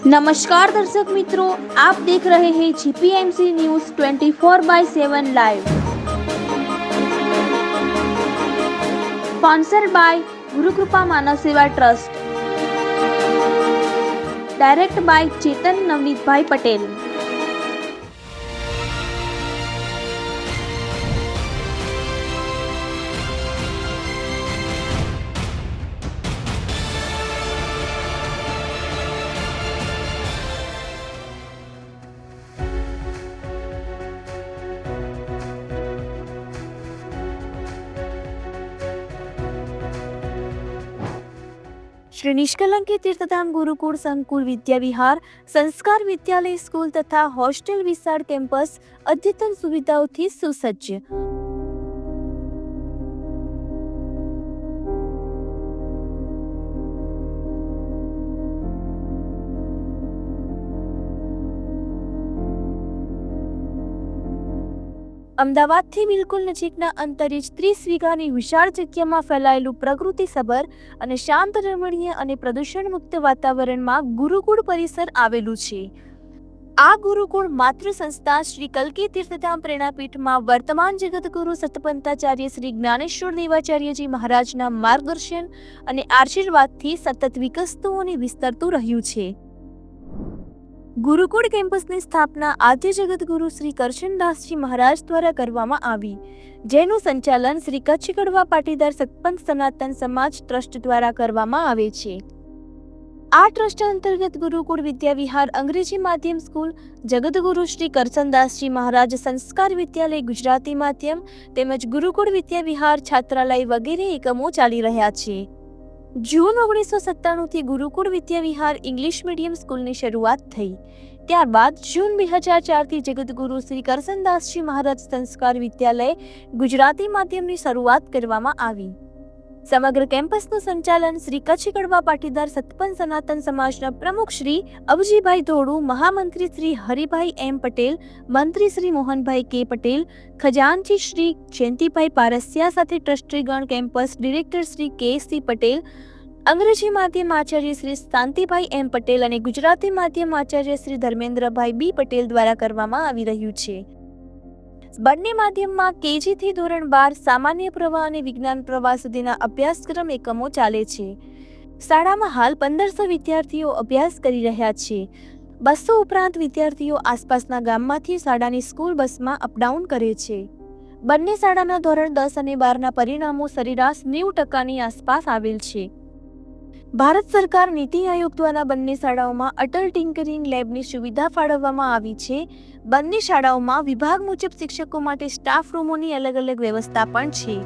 નમસ્કાર દર્શક મિત્રો આપ દેખ રહે હૈ GPMC news 24 by 7 live sponsored by Gurukrupa Manav Seva trust direct by Chetan Navnitbhai Patel Shri Nishkalanki Tirthdham Gurukul Sankul Vidya Vihar Sanskar Vidyalaya school તથા hostel વિશાળ કેમ્પસ અદ્યતન સુવિધાઓથી સુસજ્જ. અમદાવાદથી બિલકુલ નજીકના અંતરે જ ત્રીસ વીઘાની વિશાળ જગ્યામાં ફેલાયેલું પ્રકૃતિ સબર અને શાંત રમણીય અને પ્રદૂષણ મુક્ત વાતાવરણમાં ગુરુકુળ પરિસર આવેલું છે. આ ગુરુકુળ માતૃ સંસ્થા શ્રી કલ્કી તીર્થધામ પ્રેરણાપીઠમાં વર્તમાન જગતગુરુ સતપંતાચાર્ય શ્રી જ્ઞાનેશ્વર દેવાચાર્યજી મહારાજના માર્ગદર્શન અને આશીર્વાદથી સતત વિકસતું અને વિસ્તરતું રહ્યું છે. ગુરુકુળ કેમ્પસની સ્થાપના આદ્ય જગતગુરુ શ્રી કરશનદાસજી મહારાજ દ્વારા કરવામાં આવી. જેનું સંચાલન શ્રી કચ્છ કડવા પાટીદાર સતપંથ સનાતન સમાજ ટ્રસ્ટ દ્વારા કરવામાં આવે છે. આ ટ્રસ્ટ અંતર્ગત ગુરુકુળ વિદ્યા વિહાર અંગ્રેજી માધ્યમ સ્કૂલ જગતગુરુ શ્રી કરશનદાસજી મહારાજ સંસ્કાર વિદ્યાલય ગુજરાતી માધ્યમ તેમજ ગુરુકુળ વિદ્યા વિહાર છાત્રાલય વગેરે એકમો ચાલી રહ્યા છે. જૂન ઓગણીસો સત્તાણુંથી ગુરુકુળ વિદ્યા વિહાર ઇંગ્લિશ મીડિયમ સ્કૂલની શરૂઆત થઈ. ત્યારબાદ જૂન બે હજાર ચારથી જગતગુરુ શ્રી કરસનદાસજી મહારાજ સંસ્કાર વિદ્યાલય ગુજરાતી માધ્યમની શરૂઆત કરવામાં આવી. સમગ્ર કેમ્પસનું સંચાલન શ્રી કચ્છ કડવા પાટીદાર સતપન સનાતન સમાજના પ્રમુખ શ્રી અબજીભાઈ ધોળુ, મહામંત્રી શ્રી હરિભાઈ એમ પટેલ, મંત્રી શ્રી મોહનભાઈ કે પટેલ, ખજાનચી શ્રી જયંતિભાઈ પારસિયા સાથે ટ્રસ્ટીગણ કેમ્પસ ડિરેક્ટર શ્રી કે સી પટેલ, અંગ્રેજી માધ્યમ આચાર્ય શ્રી શાંતિભાઈ એમ પટેલ અને ગુજરાતી માધ્યમ આચાર્ય શ્રી ધર્મેન્દ્રભાઈ બી પટેલ દ્વારા કરવામાં આવી રહ્યું છે. બંને માધ્યમમાં કેજીથી ધોરણ બાર સામાન્ય પ્રવાહ અને વિજ્ઞાન પ્રવાહ સુધીના અભ્યાસક્રમ એકમો ચાલે છે. શાળામાં હાલ પંદરસો વિદ્યાર્થીઓ અભ્યાસ કરી રહ્યા છે. બસો ઉપરાંત વિદ્યાર્થીઓ આસપાસના ગામમાંથી શાળાની સ્કૂલ બસમાં અપડાઉન કરે છે. બંને શાળાના ધોરણ દસ અને બારના પરિણામો સરેરાશ નેવું ટકાની આસપાસ આવેલ છે. ભારત સરકાર નીતિ આયોગ દ્વારા બંને શાળાઓમાં અટલ ટિંકરિંગ લેબની સુવિધા ફાળવવામાં આવી છે. બંને શાળાઓમાં વિભાગ મુજબ શિક્ષકો માટે સ્ટાફ રૂમોની અલગ અલગ વ્યવસ્થા પણ છે.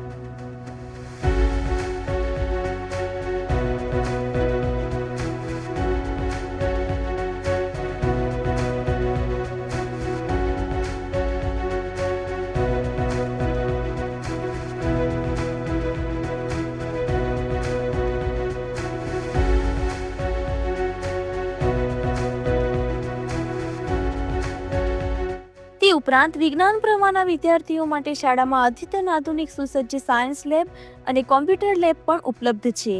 ઉપરાંત વિજ્ઞાન પ્રવાહના વિદ્યાર્થીઓ માટે શાળામાં અદ્યતન આધુનિક સુસજ્જ સાયન્સ લેબ અને કોમ્પ્યુટર લેબ પણ ઉપલબ્ધ છે.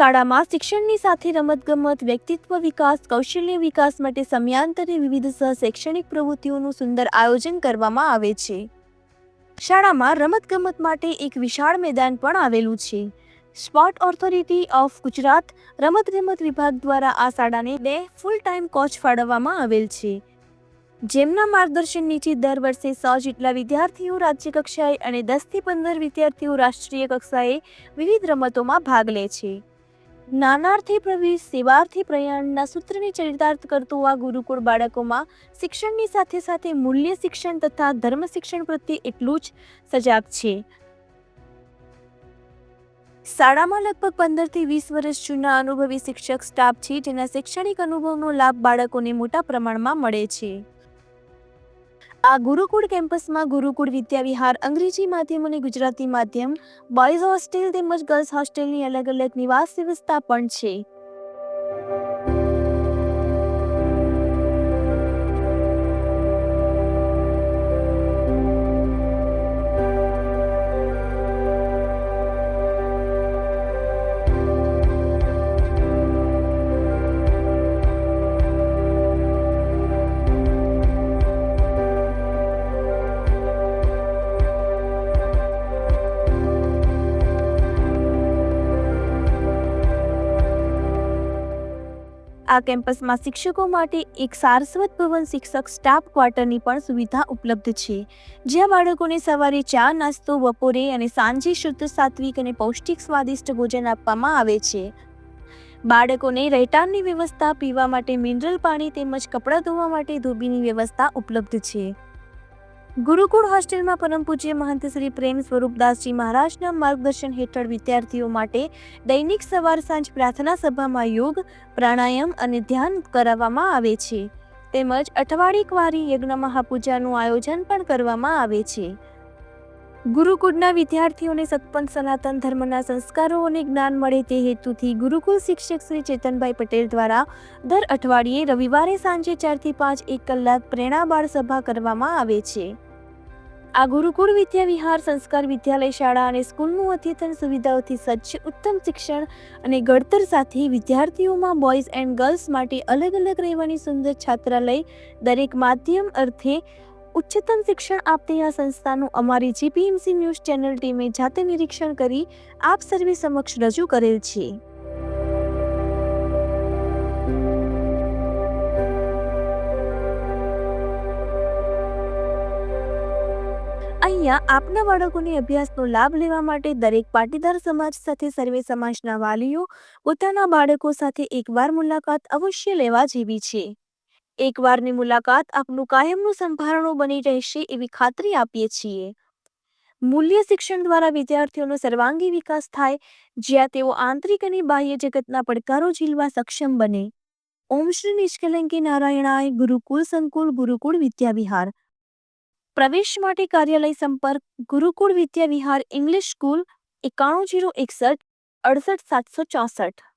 શાળામાં શિક્ષણની સાથે રમતગમત, વ્યક્તિત્વ વિકાસ, કૌશલ્ય વિકાસ માટે સમયાંતરે વિવિધ સહ શૈક્ષણિક પ્રવૃત્તિઓનું સુંદર આયોજન કરવામાં આવે છે. શાળામાં રમતગમત માટે એક વિશાળ મેદાન પણ આવેલું છે. સ્પોર્ટ ઓથોરિટી ઓફ ગુજરાત રમતગમત વિભાગ દ્વારા આ શાળાને બે ફૂલ ટાઈમ કોચ ફાળવવામાં આવેલ છે. જેમના માર્ગદર્શન નીચે દર વર્ષે સો જેટલા વિદ્યાર્થીઓ રાજ્ય કક્ષાએ અને દસથી પંદર વિદ્યાર્થીઓ રાષ્ટ્રીય કક્ષાએ વિવિધ રમતોમાં ભાગ લે છે. જ્ઞાનાર્થી પ્રવેશ સેવાર્થી પ્રયાણના સૂત્રને ચરિતાર્થ કરતું આ ગુરુકુળ બાળકોમાં શિક્ષણની સાથે સાથે મૂલ્ય શિક્ષણ તથા ધર્મ શિક્ષણ પ્રત્યે એટલું જ સજાગ છે. શાળામાં લગભગ પંદરથી વીસ વર્ષ જૂના અનુભવી શિક્ષક, સ્ટાફ છે, જેના શૈક્ષણિક અનુભવનો લાભ બાળકોને મોટા પ્રમાણમાં મળે છે. આ ગુરુકુળ કેમ્પસમાં ગુરુકુળ વિદ્યાવિહાર અંગ્રેજી માધ્યમ અને ગુજરાતી માધ્યમ, બોયઝ હોસ્ટેલ તેમજ ગર્લ્સ હોસ્ટેલની અલગ અલગ નિવાસ વ્યવસ્થા પણ છે. આ કેમ્પસમાં શિક્ષકો માટે એક સારસ્વત ભવન શિક્ષક સ્ટાફ ક્વાર્ટરની પણ સુવિધા ઉપલબ્ધ છે. જ્યાં બાળકોને સવારે ચા, નાસ્તો, બપોરે અને સાંજે શુદ્ધ સાત્વિક અને પૌષ્ટિક સ્વાદિષ્ટ ભોજન આપવામાં આવે છે. બાળકોને રહેઠાણની વ્યવસ્થા, પીવા માટે મિનરલ પાણી તેમજ કપડાં ધોવા માટે ધોબીની વ્યવસ્થા ઉપલબ્ધ છે. ગુરુકુળ હોસ્ટેલમાં પરમ પૂજ્ય મહંત શ્રી પ્રેમ સ્વરૂપદાસજી મહારાજના માર્ગદર્શન હેઠળ વિદ્યાર્થીઓ માટે દૈનિક સવાર સાંજ પ્રાર્થના સભામાં યોગ, પ્રાણાયામ અને ધ્યાન કરાવવામાં આવે છે. તેમજ અઠવાડિકવારી યજ્ઞ મહાપૂજાનું આયોજન પણ કરવામાં આવે છે. ગુરુકુળના વિદ્યાર્થીઓને સતપંચ સનાતન ધર્મના સંસ્કારો અને જ્ઞાન મળે તે હેતુથી ગુરુકુળ શિક્ષક શ્રી ચેતનભાઈ પટેલ દ્વારા દર અઠવાડિયે રવિવારે સાંજે ચારથી પાંચ એક કલાક પ્રેરણા બાળ સભા કરવામાં આવે છે. આ ગુરુકુળ વિદ્યા વિહાર સંસ્કાર વિદ્યાલય શાળા અને સ્કૂલનું અદ્યતન સુવિધાઓથી સજ્જ ઉત્તમ શિક્ષણ અને ઘડતર સાથે વિદ્યાર્થીઓમાં બોયઝ એન્ડ ગર્લ્સ માટે અલગ અલગ રહેવાની સુંદર છાત્રાલય દરેક માધ્યમ અર્થે ઉચ્ચતમ શિક્ષણ આપતી આ સંસ્થાનું અમારી જીપીએમસી ન્યૂઝ ચેનલ ટીમે જાતે નિરીક્ષણ કરી આપ સર્વે સમક્ષ રજૂ કરેલ છે. અહીંયા આપના બાળકોને અભ્યાસનો લાભ લેવા માટે દરેક પાટીદાર સમાજ સાથે સર્વે સમાજના વાલીઓ પોતાના બાળકો સાથે એકવાર મુલાકાત અવશ્ય લેવા જેવી છે. એકવારની મુલાકાત આપનું કાયમનું સંભારણું બની રહેશે એવી ખાતરી આપીએ છીએ. મૂલ્ય શિક્ષણ દ્વારા વિદ્યાર્થીઓનો સર્વાંગી વિકાસ થાય, જ્યાં તેઓ આંતરિક અને બાહ્ય જગતના પડકારો ઝીલવા સક્ષમ બને. ઓમ શ્રી નિષ્કલંકી નારાયણાય ગુરુકુલ સંકુલ ગુરુકુળ વિદ્યાવિહાર પ્રવેશ માટે કાર્યાલય સંપર્ક, ગુરુકુળ વિદ્યાવિહાર ઇંગ્લિશ સ્કૂલ, એકાણું જીરો એકસઠ, અડસઠ સાતસો ચોસઠ.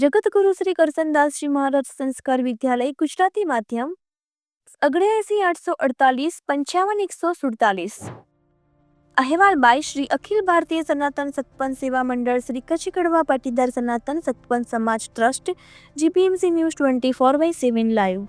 જગતગુરુ શ્રી કરસનદાસજી મહારાજ સંસ્કાર વિદ્યાલય ગુજરાતી માધ્યમ અગણ્યાએસી આઠસો અડતાલીસ પંચાવન એકસો સુડતાલીસ અહેવાલ બાય શ્રી અખિલ ભારતીય સનાતન સત્પંથ સેવા મંડળ શ્રી કચ્છ કડવા Patidar Sanatan Satpanth Samaj trust GPMC news twenty four by seven live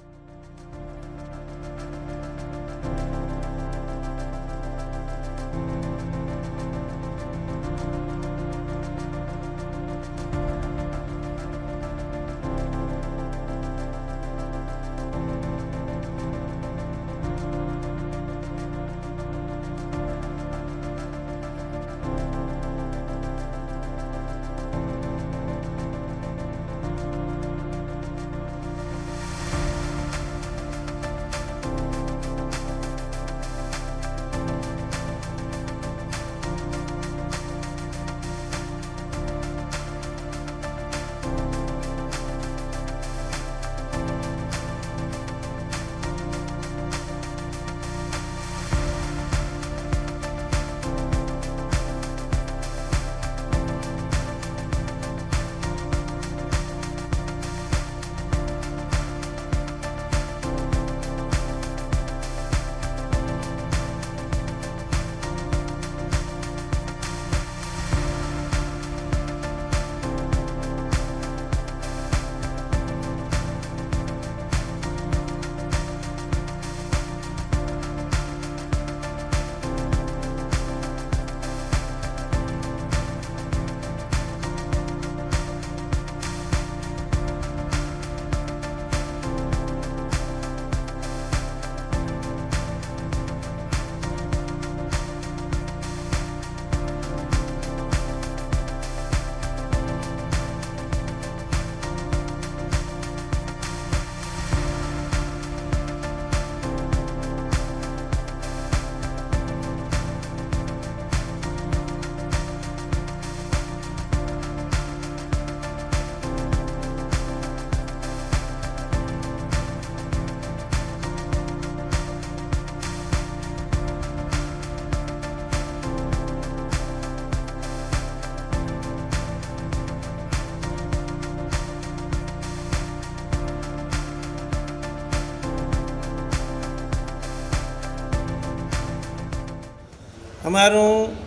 અમારું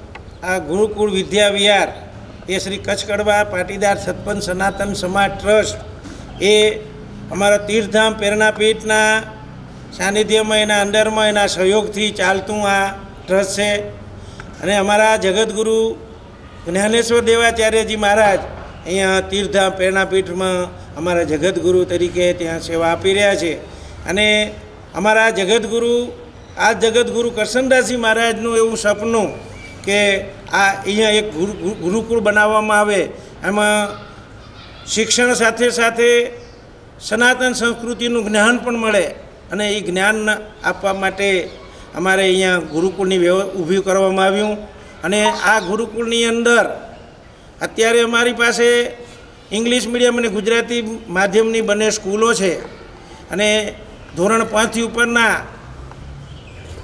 આ ગુરુકુળ વિદ્યા વિહાર એ શ્રી કચ્છ કડવા પાટીદાર સતપંચ સનાતન સમાજ ટ્રસ્ટ એ અમારા તીર્થધામ પ્રેરણાપીઠના સાનિધ્યમાં એના અંડરમાં એના સહયોગથી ચાલતું આ ટ્રસ્ટ છે. અને અમારા જગતગુરુ જ્ઞાનેશ્વર દેવાચાર્યજી મહારાજ અહીંયા તીર્થધામ પ્રેરણાપીઠમાં અમારા જગતગુરુ તરીકે ત્યાં સેવા આપી રહ્યા છે. અને અમારા જગતગુરુ આ જગતગુરુ કરશનદાસજી મહારાજનું એવું સપનું કે આ અહીંયા એક ગુરુ ગુરુ- ગુરુકુળ બનાવવામાં આવે. એમાં શિક્ષણ સાથે સાથે સનાતન સંસ્કૃતિનું જ્ઞાન પણ મળે અને એ જ્ઞાન આપવા માટે અમારે અહીંયા ગુરુકુળની વ્યવ, ઊભી કરવામાં આવ્યું. અને આ ગુરુકુળની અંદર અત્યારે અમારી પાસે ઇંગ્લિશ મીડિયમ અને ગુજરાતી માધ્યમની બંને સ્કૂલો છે. અને ધોરણ પાંચથી ઉપરના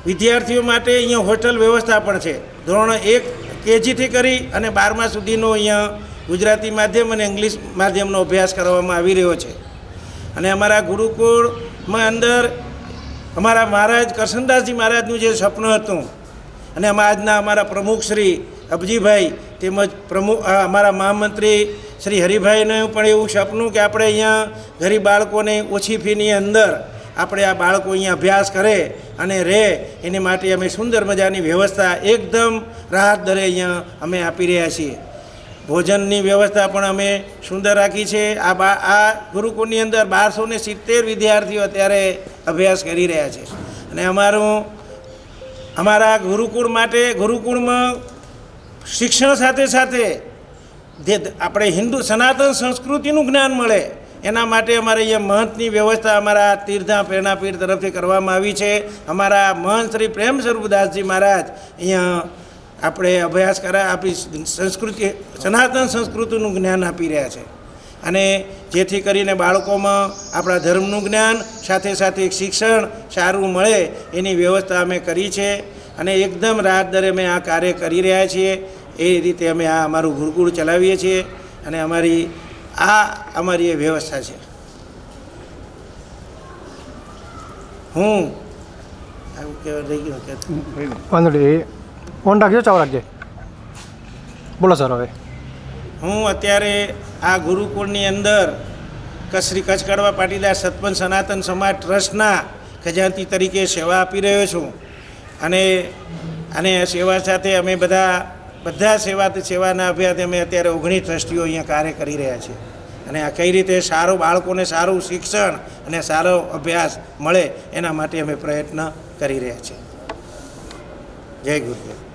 વિદ્યાર્થીઓ માટે અહીંયા હોસ્ટેલ વ્યવસ્થા પણ છે. ધોરણ એક કેજીથી કરી અને બારમા સુધીનો અહીંયા ગુજરાતી માધ્યમ અને ઇંગ્લિશ માધ્યમનો અભ્યાસ કરવામાં આવી રહ્યો છે. અને અમારા ગુરુકુળમાં અંદર અમારા મહારાજ કરશનદાસજી મહારાજનું જે સપનું હતું અને આજના અમારા પ્રમુખ શ્રી અબજીભાઈ તેમજ પ્રમુખ અમારા મહામંત્રી શ્રી હરિભાઈનું પણ એવું સપનું કે આપણે અહીંયા ગરીબ બાળકોને ઓછી ફીની અંદર આપણે આ બાળકો અહીંયા અભ્યાસ કરે અને રહે, એની માટે અમે સુંદર મજાની વ્યવસ્થા એકદમ રાહત દરે અહીંયા અમે આપી રહ્યા છીએ. ભોજનની વ્યવસ્થા પણ અમે સુંદર રાખી છે. આ બા, આ ગુરુકુળની અંદર બારસો ને સિત્તેર વિદ્યાર્થીઓ અત્યારે અભ્યાસ કરી રહ્યા છે. અને અમારું, અમારા ગુરુકુળ માટે, ગુરુકુળમાં શિક્ષણ સાથે સાથે જે આપણે હિન્દુ સનાતન સંસ્કૃતિનું જ્ઞાન મળે એના માટે અમારે અહીંયા મહંતની વ્યવસ્થા અમારા તીર્થા પ્રેરણાપીઠ તરફથી કરવામાં આવી છે. અમારા મહંત શ્રી પ્રેમ સ્વરૂપદાસજી મહારાજ અહીંયા આપણે અભ્યાસ કરા આપી સંસ્કૃતિ, સનાતન સંસ્કૃતિનું જ્ઞાન આપી રહ્યા છે. અને જેથી કરીને બાળકોમાં આપણા ધર્મનું જ્ઞાન, સાથે સાથે શિક્ષણ સારું મળે એની વ્યવસ્થા અમે કરી છે. અને એકદમ રાત દરે અમે આ કાર્ય કરી રહ્યા છીએ. એ રીતે અમે આ અમારું ગુરુકુળ ચલાવીએ છીએ. અને અમારી આ અમારી એ વ્યવસ્થા છે. હું આવું કહેવા રહી ગયું કે વાંધો ફોન રાખજો ચાવ રાખજે. બોલો સર હવે. હું અત્યારે આ ગુરુકુળની અંદર કશ્રી કચ્છ કડવા પાટીદાર સતપંચ સનાતન સમાજ ટ્રસ્ટના ખજાનચી તરીકે સેવા આપી રહ્યો છું. અને અને સેવા સાથે અમે બધા બધા સેવા સેવાના અભ્યાસે અમે અત્યારે ઓગણીસ ટ્રસ્ટીઓ અહીંયા કાર્ય કરી રહ્યા છીએ. અને આ કઈ રીતે સારું બાળકોને સારું શિક્ષણ અને સારો અભ્યાસ મળે એના માટે અમે પ્રયત્ન કરી રહ્યા છીએ. જય ગુરુદેવ.